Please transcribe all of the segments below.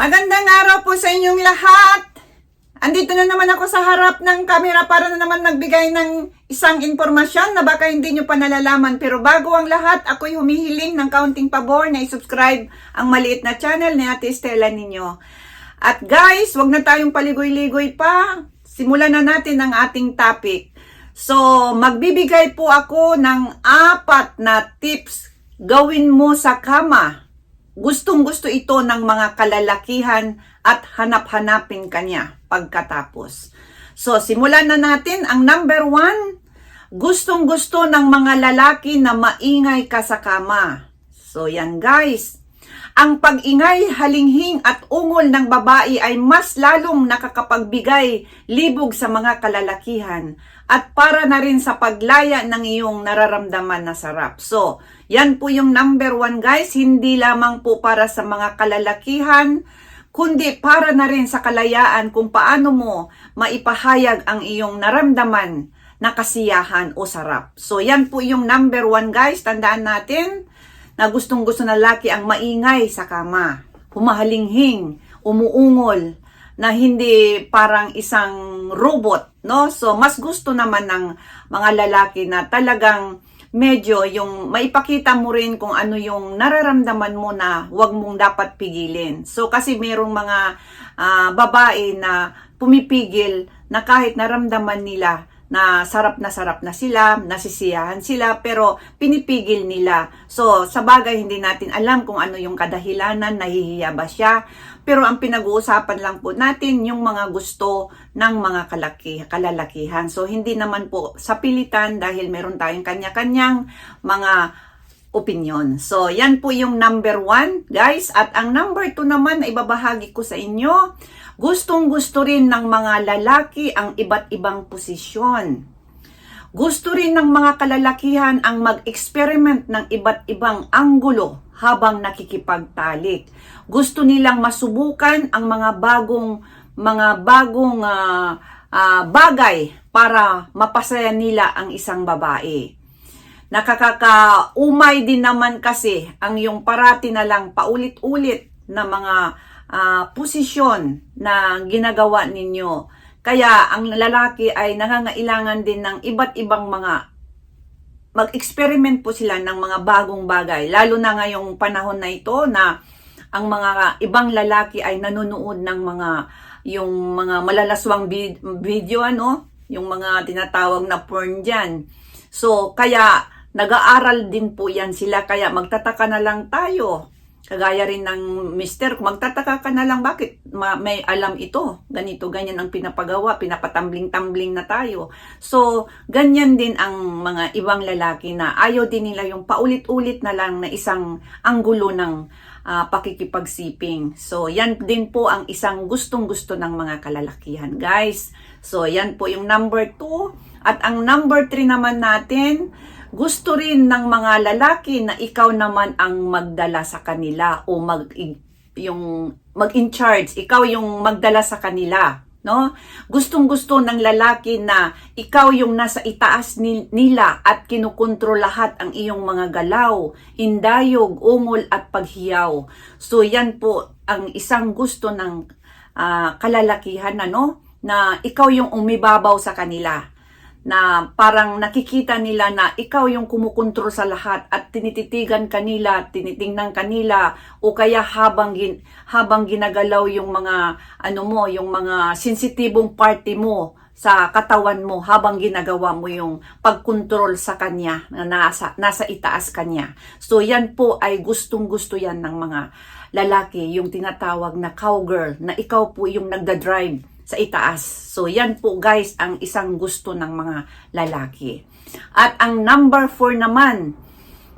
Magandang araw po sa inyong lahat. Andito na naman ako sa harap ng camera para na naman magbigay ng isang informasyon na baka hindi nyo pa nalalaman. Pero bago ang lahat, ako'y humihiling ng kaunting pabor na i-subscribe ang maliit na channel ni Ate Estela ninyo. At guys, wag na tayong paligoy-ligoy pa. Simulan na natin ang ating topic. So, magbibigay po ako ng apat na tips gawin mo sa kama Gustong gusto ito ng mga kalalakihan at hanap-hanapin kanya pagkatapos. So, simulan na natin. Ang number one, gustong gusto ng mga lalaki na maingay ka sa kama. So, yan guys. Ang pag-ingay, halinghing at ungol ng babae ay mas lalong nakakapagbigay libog sa mga kalalakihan at para na rin sa paglaya ng iyong nararamdaman na sarap. So, yan po yung number one guys, hindi lamang po para sa mga kalalakihan, kundi para na rin sa kalayaan kung paano mo maipahayag ang iyong naramdaman na kasiyahan o sarap. So, yan po yung number one guys, tandaan natin na gustong gusto na laki ang maingay sa kama, humahalinghing, umuungol, na hindi parang isang robot, no? So, mas gusto naman ng mga lalaki na talagang medyo yung maipakita mo rin kung ano yung nararamdaman mo na wag mong dapat pigilin. So, kasi merong mga ah, babae na pumipigil na kahit naramdaman nila na sarap na sarap na sila, nasisiyahan sila, pero pinipigil nila. So, sa bagay, hindi natin alam kung ano yung kadahilanan, nahihiya ba siya. Pero ang pinag-uusapan lang po natin yung mga gusto ng mga kalaki, kalalakihan. So, hindi naman po sa pilitan dahil meron tayong kanya-kanyang mga opinion. So, yan po yung number one, guys. At ang number two naman ay babahagi ko sa inyo. Gustong gusto rin ng mga lalaki ang iba't ibang posisyon. Gusto rin ng mga kalalakihan ang mag-experiment ng iba't ibang anggulo habang nakikipagtalik. Gusto nilang masubukan ang mga bagong mga bagong ah, ah, bagay para mapasaya nila ang isang babae. Nakakakaumay din naman kasi ang yung parati na lang paulit-ulit na mga ah, posisyon na ginagawa ninyo. Kaya ang lalaki ay nangangailangan din ng iba't ibang mga mag-experiment po sila ng mga bagong bagay. Lalo na ngayong panahon na ito na ang mga ibang lalaki ay nanonood ng mga yung mga malalaswang vid- video ano, yung mga tinatawag na porn diyan. So kaya nag-aaral din po yan sila kaya magtataka na lang tayo. Kagaya rin ng mister, magtataka ka na lang bakit ma- may alam ito, ganito, ganyan ang pinapagawa, pinapatambling-tambling na tayo. So, ganyan din ang mga ibang lalaki na ayaw din nila yung paulit-ulit na lang na isang anggulo ng ah, pakikipagsiping. So, yan din po ang isang gustong-gusto ng mga kalalakihan, guys. So, yan po yung number two. At ang number three naman natin, gusto rin ng mga lalaki na ikaw naman ang magdala sa kanila o mag yung mag-in charge, ikaw yung magdala sa kanila, no? Gustong-gusto ng lalaki na ikaw yung nasa itaas ni- nila at kinukontrol lahat ang iyong mga galaw, hindayog, ungol at paghiyaw. So yan po ang isang gusto ng ah, kalalakihan ano na ikaw yung umibabaw sa kanila na parang nakikita nila na ikaw yung kumukontrol sa lahat at tinititigan kanila, tinitingnan kanila o kaya habang gin, habang ginagalaw yung mga ano mo, yung mga sensitibong party mo sa katawan mo habang ginagawa mo yung pagkontrol sa kanya na nasa, nasa itaas kanya. So yan po ay gustong-gusto yan ng mga lalaki, yung tinatawag na cowgirl, na ikaw po yung nagda-drive sa itaas. So, yan po guys ang isang gusto ng mga lalaki. At ang number 4 naman,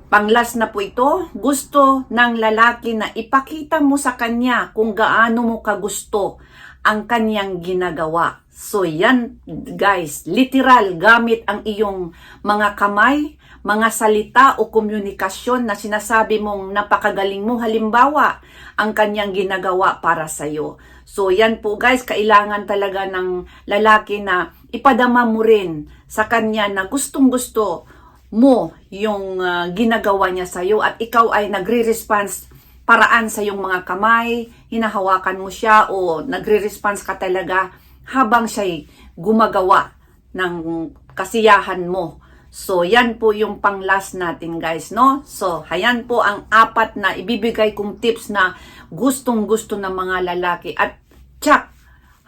panglas na po ito, gusto ng lalaki na ipakita mo sa kanya kung gaano mo kagusto ang kanyang ginagawa. So, yan guys, literal gamit ang iyong mga kamay, mga salita o komunikasyon na sinasabi mong napakagaling mo. Halimbawa, ang kanyang ginagawa para sa iyo. So yan po guys, kailangan talaga ng lalaki na ipadama mo rin sa kanya na gustong gusto mo yung ah, ginagawa niya sa iyo at ikaw ay nagre-response paraan sa iyong mga kamay, hinahawakan mo siya o nagre-response ka talaga habang siya'y gumagawa ng kasiyahan mo. So, yan po yung pang last natin guys, no? So, ayan po ang apat na ibibigay kong tips na gustong gusto ng mga lalaki. At, tsak,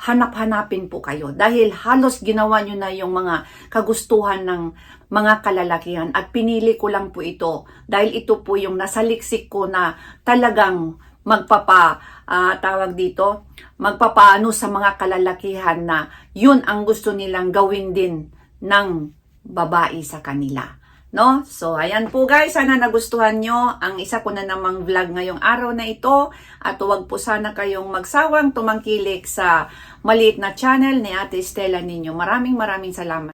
hanap-hanapin po kayo. Dahil halos ginawa nyo na yung mga kagustuhan ng mga kalalakihan. At pinili ko lang po ito. Dahil ito po yung nasa liksik ko na talagang magpapa, ah, tawag dito, magpapaano sa mga kalalakihan na yun ang gusto nilang gawin din ng babae sa kanila. No? So, ayan po guys, sana nagustuhan nyo ang isa ko na namang vlog ngayong araw na ito at huwag po sana kayong magsawang tumangkilik sa maliit na channel ni Ate Stella ninyo. Maraming maraming salamat.